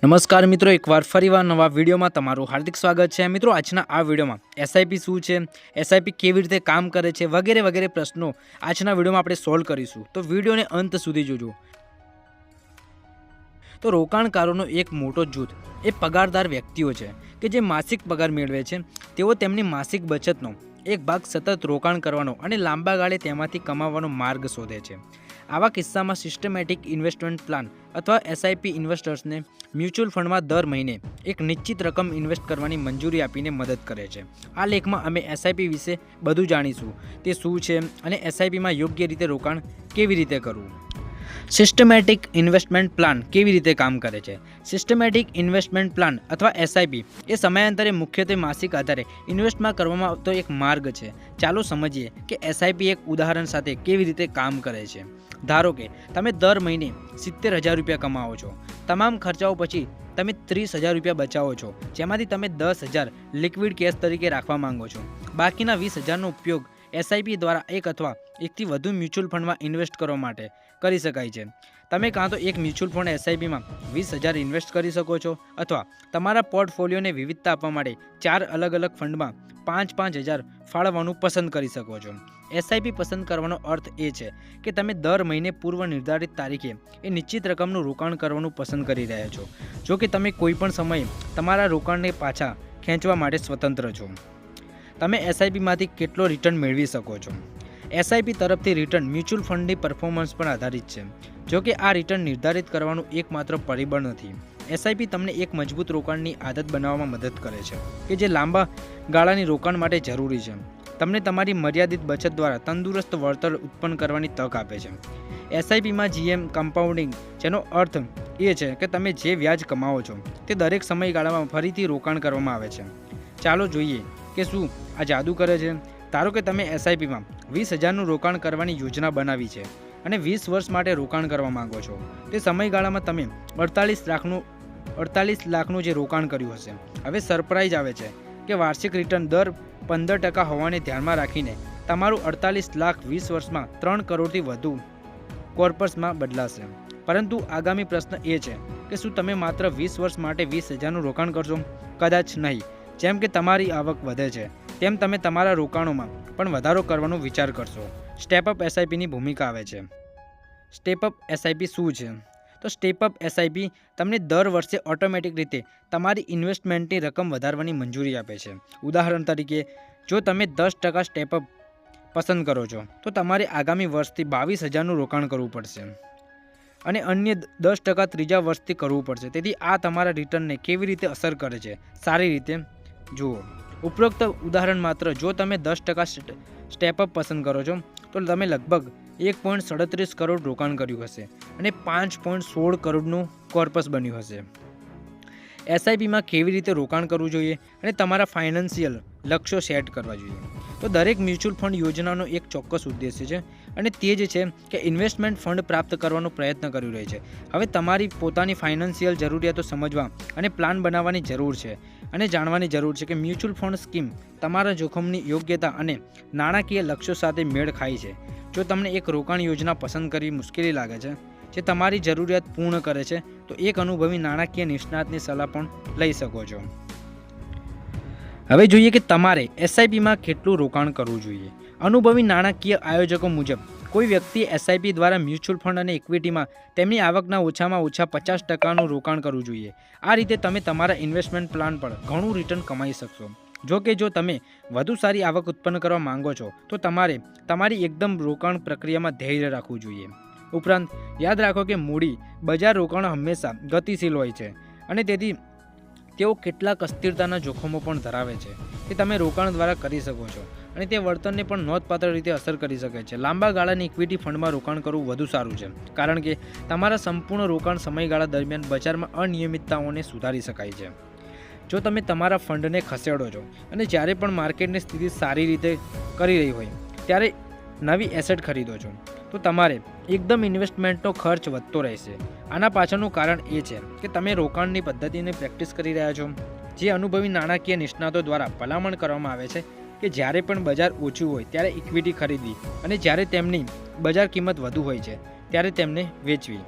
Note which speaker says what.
Speaker 1: નમસ્કાર મિત્રો, એકવાર ફરીવાર નવા વિડીયોમાં તમારું હાર્દિક સ્વાગત છે. મિત્રો, આજના આ વિડીયોમાં એસઆઈપી શું છે એસઆઈપી કેવી રીતે કામ કરે છે, વગેરે વગેરે પ્રશ્નો આજના વિડીયોમાં આપણે સોલ્વ કરીશું. તો વિડીયોને અંત સુધી જોજો. તો રોકાણકારોનો એક મોટો જૂથ એ પગારદાર વ્યક્તિઓ છે કે જે માસિક પગાર મેળવે છે. તેઓ તેમની માસિક બચતનો એક ભાગ સતત રોકાણ કરવાનો અને લાંબા ગાળે તેમાંથી કમાવાનો માર્ગ શોધે છે. આવા કિસ્સામાં સિસ્ટમેટિક ઇન્વેસ્ટમેન્ટ પ્લાન અથવા એસઆઈપી ઇન્વેસ્ટર્સને મ્યુચ્યુઅલ ફંડમાં દર મહિને એક નિશ્ચિત રકમ ઇન્વેસ્ટ કરવાની મંજૂરી આપીને મદદ કરે છે. આ લેખમાં અમે એસઆઈપી વિશે બધું જાણીશું. તે શું છે અને એસઆઈપીમાં યોગ્ય રીતે રોકાણ કેવી રીતે કરવું? સિસ્ટમેટિક ઇન્વેસ્ટમેન્ટ પ્લાન કેવી રીતે કામ કરે છે? સિસ્ટમેટિક ઇન્વેસ્ટમેન્ટ પ્લાન અથવા એસઆઈપી એ સમયાંતરે મુખ્યત્વે માસિક આધારે ઇન્વેસ્ટમાં કરવામાં આવતો એક માર્ગ છે. ચાલો સમજીએ કે એસઆઈપી એક ઉદાહરણ સાથે કેવી રીતે કામ કરે છે. ધારો કે તમે દર મહિને સિત્તેર હજાર રૂપિયા કમાવો છો. તમામ ખર્ચાઓ પછી તમે ત્રીસ હજાર રૂપિયા બચાવો છો. જેમાંથી તમે દસ હજાર લિક્વિડ કેશ તરીકે રાખવા માંગો છો. બાકીના વીસ હજારનો ઉપયોગ એસઆઈપી દ્વારા એક અથવા એકથી વધુ મ્યુચ્યુઅલ ફંડમાં ઇન્વેસ્ટ કરવા માટે કરી શકાય છે. તમે કાં તો એક મ્યુચ્યુઅલ ફંડ એસઆઈપીમાં વીસ હજાર ઇન્વેસ્ટ કરી શકો છો અથવા તમારા પોર્ટફોલિયોને વિવિધતા આપવા માટે ચાર અલગ અલગ ફંડમાં પાંચ પાંચ હજાર ફાળવવાનું પસંદ કરી શકો છો. એસઆઈપી પસંદ કરવાનો અર્થ એ છે કે તમે દર મહિને પૂર્વ નિર્ધારિત તારીખે એ નિશ્ચિત રકમનું રોકાણ કરવાનું પસંદ કરી રહ્યા છો. જો કે તમે કોઈપણ સમયે તમારા રોકાણને પાછા ખેંચવા માટે સ્વતંત્ર છો. તમે એસઆઈપીમાંથી કેટલો રિટર્ન મેળવી શકો છો? એસઆઈપી તરફથી રિટર્ન મ્યુચ્યુઅલ ફંડની પરફોર્મન્સ પર આધારિત છે. જો કે આ રિટર્ન નિર્ધારિત કરવાનું એકમાત્ર પરિબળ નથી. એસઆઈપી તમને એક મજબૂત રોકાણની આદત બનાવવામાં મદદ કરે છે, કે જે લાંબા ગાળાની રોકાણ માટે જરૂરી છે. તમને તમારી મર્યાદિત બચત દ્વારા તંદુરસ્ત વળતર ઉત્પન્ન કરવાની તક આપે છે. એસઆઈપીમાં જીએમ કમ્પાઉન્ડિંગ જેનો અર્થ એ છે કે તમે જે વ્યાજ કમાવો છો, તે દરેક સમયગાળામાં ફરીથી રોકાણ કરવામાં આવે છે. ચાલો જોઈએ કે શું આ જાદુ કરે છે. ધારો કે તમે એસઆઈપીમાં વીસ હજારનું રોકાણ કરવાની યોજના બનાવી છે અને વીસ વર્ષ માટે રોકાણ કરવા માંગો છો. તે સમયગાળામાં તમે અડતાલીસ લાખનું અડતાલીસ લાખનું જે રોકાણ કર્યું હશે, હવે સરપ્રાઇઝ આવે છે કે વાર્ષિક રિટર્ન દર પંદર ટકા હોવાને ધ્યાનમાં રાખીને તમારું અડતાલીસ લાખ વીસ વર્ષમાં ત્રણ કરોડથી વધુ કોર્પસમાં બદલાશે. પરંતુ આગામી પ્રશ્ન એ છે કે શું તમે માત્ર વીસ વર્ષ માટે વીસ હજારનું રોકાણ કરશો? કદાચ નહીં. જેમ કે તમારી આવક વધે છે. તેમ તમે તમારા રોકાણોમાં પણ વધારો કરવાનો વિચાર કરશો. સ્ટેપઅપ એસઆઈપીની ભૂમિકા આવે છે. સ્ટેપઅપ એસઆઈપી શું છે? તો સ્ટેપઅપ એસઆઈપી તમને દર વર્ષે ઓટોમેટિક રીતે તમારી ઇન્વેસ્ટમેન્ટની રકમ વધારવાની મંજૂરી આપે છે. ઉદાહરણ તરીકે, જો તમે દસ ટકા સ્ટેપઅપ પસંદ કરો છો, તો તમારે આગામી વર્ષથી બાવીસ હજારનું રોકાણ કરવું પડશે. અને અન્ય દસ ટકા ત્રીજા વર્ષથી કરવું પડશે. તેથી આ તમારા રિટર્નને કેવી રીતે અસર કરે છે? સારી રીતે જુઓ. ઉપરોક્ત ઉદાહરણ માત્ર જો તમે દસ ટકા સ્ટેપઅપ પસંદ કરો છો, તો તમે લગભગ એક પોઈન્ટ સડત્રીસ કરોડ રોકાણ કર્યું હશે અને પાંચ પોઈન્ટ સોળ કરોડનું કોર્પસ બન્યું હશે. એસઆઈપીમાં કેવી રીતે રોકાણ કરવું જોઈએ અને તમારા ફાઇનાન્શિયલ લક્ષ્યો સેટ કરવા જોઈએ? તો દરેક મ્યુચ્યુઅલ ફંડ યોજનાનો એક ચોક્કસ ઉદ્દેશ્ય છે અને તે જ છે કે ઇન્વેસ્ટમેન્ટ ફંડ પ્રાપ્ત કરવાનો પ્રયત્ન કરી રહી છે. હવે તમારી પોતાની ફાઇનાન્શિયલ જરૂરિયાતો સમજવા અને પ્લાન બનાવવાની જરૂર છે. અને જાણવાની જરૂર છે કે મ્યુચ્યુઅલ ફંડ સ્કીમ તમારા જોખમની યોગ્યતા અને નાણાકીય લક્ષ્યો સાથે મેળ ખાય છે. જો તમને એક રોકાણ યોજના પસંદ કરવી મુશ્કેલી લાગે છે, જે તમારી જરૂરિયાત પૂર્ણ કરે છે, તો એક અનુભવી નાણાકીય નિષ્ણાતની સલાહ પણ લઈ શકો છો. હવે જોઈએ કે તમારે એસઆઈપીમાં કેટલું રોકાણ કરવું જોઈએ. અનુભવી નાણાકીય આયોજકો મુજબ કોઈ વ્યક્તિ એસઆઈપી દ્વારા મ્યુચ્યુઅલ ફંડ અને ઇક્વિટીમાં તેમની આવકના ઓછામાં ઓછા પચાસ ટકાનું રોકાણ કરવું જોઈએ. આ રીતે તમે તમારા ઇન્વેસ્ટમેન્ટ પ્લાન પર ઘણું રિટર્ન કમાઈ શકશો. જો કે જો તમે વધુ સારી આવક ઉત્પન્ન કરવા માંગો છો, તો તમારે તમારી એકદમ રોકાણ પ્રક્રિયામાં ધૈર્ય રાખવું જોઈએ. ઉપરાંત, યાદ રાખો કે મૂડી બજાર રોકાણ હંમેશા ગતિશીલ હોય છે અને તેથી તેઓ કેટલાક અસ્થિરતાના જોખમો પણ ધરાવે છે તે તમે રોકાણ દ્વારા કરી શકો છો અને તે વર્તનને પણ નોંધપાત્ર રીતે અસર કરી શકે છે. લાંબા ગાળાની ઇક્વિટી ફંડમાં રોકાણ કરવું વધુ સારું છે, કારણ કે તમારા સંપૂર્ણ રોકાણ સમયગાળા દરમિયાન બજારમાં અનિયમિતતાઓને સુધારી શકાય છે. જો તમે તમારા ફંડને ખસેડો છો અને જ્યારે પણ માર્કેટની સ્થિતિ સારી રીતે કરી રહી હોય, ત્યારે નવી એસેટ ખરીદો છો. તો તમારે એકદમ ઇન્વેસ્ટમેન્ટનો ખર્ચ વધતો રહેશે. આના પાછળનું કારણ એ છે કે તમે રોકાણની પદ્ધતિને પ્રેક્ટિસ કરી રહ્યા છો. જે અનુભવી નાણાકીય નિષ્ણાતો દ્વારા ભલામણ કરવામાં આવે છે કે જ્યારે પણ બજાર ઓછું હોય ત્યારે ઇક્વિટી ખરીદવી અને જ્યારે તેમની બજાર કિંમત વધુ હોય છે ત્યારે તેમને વેચવી.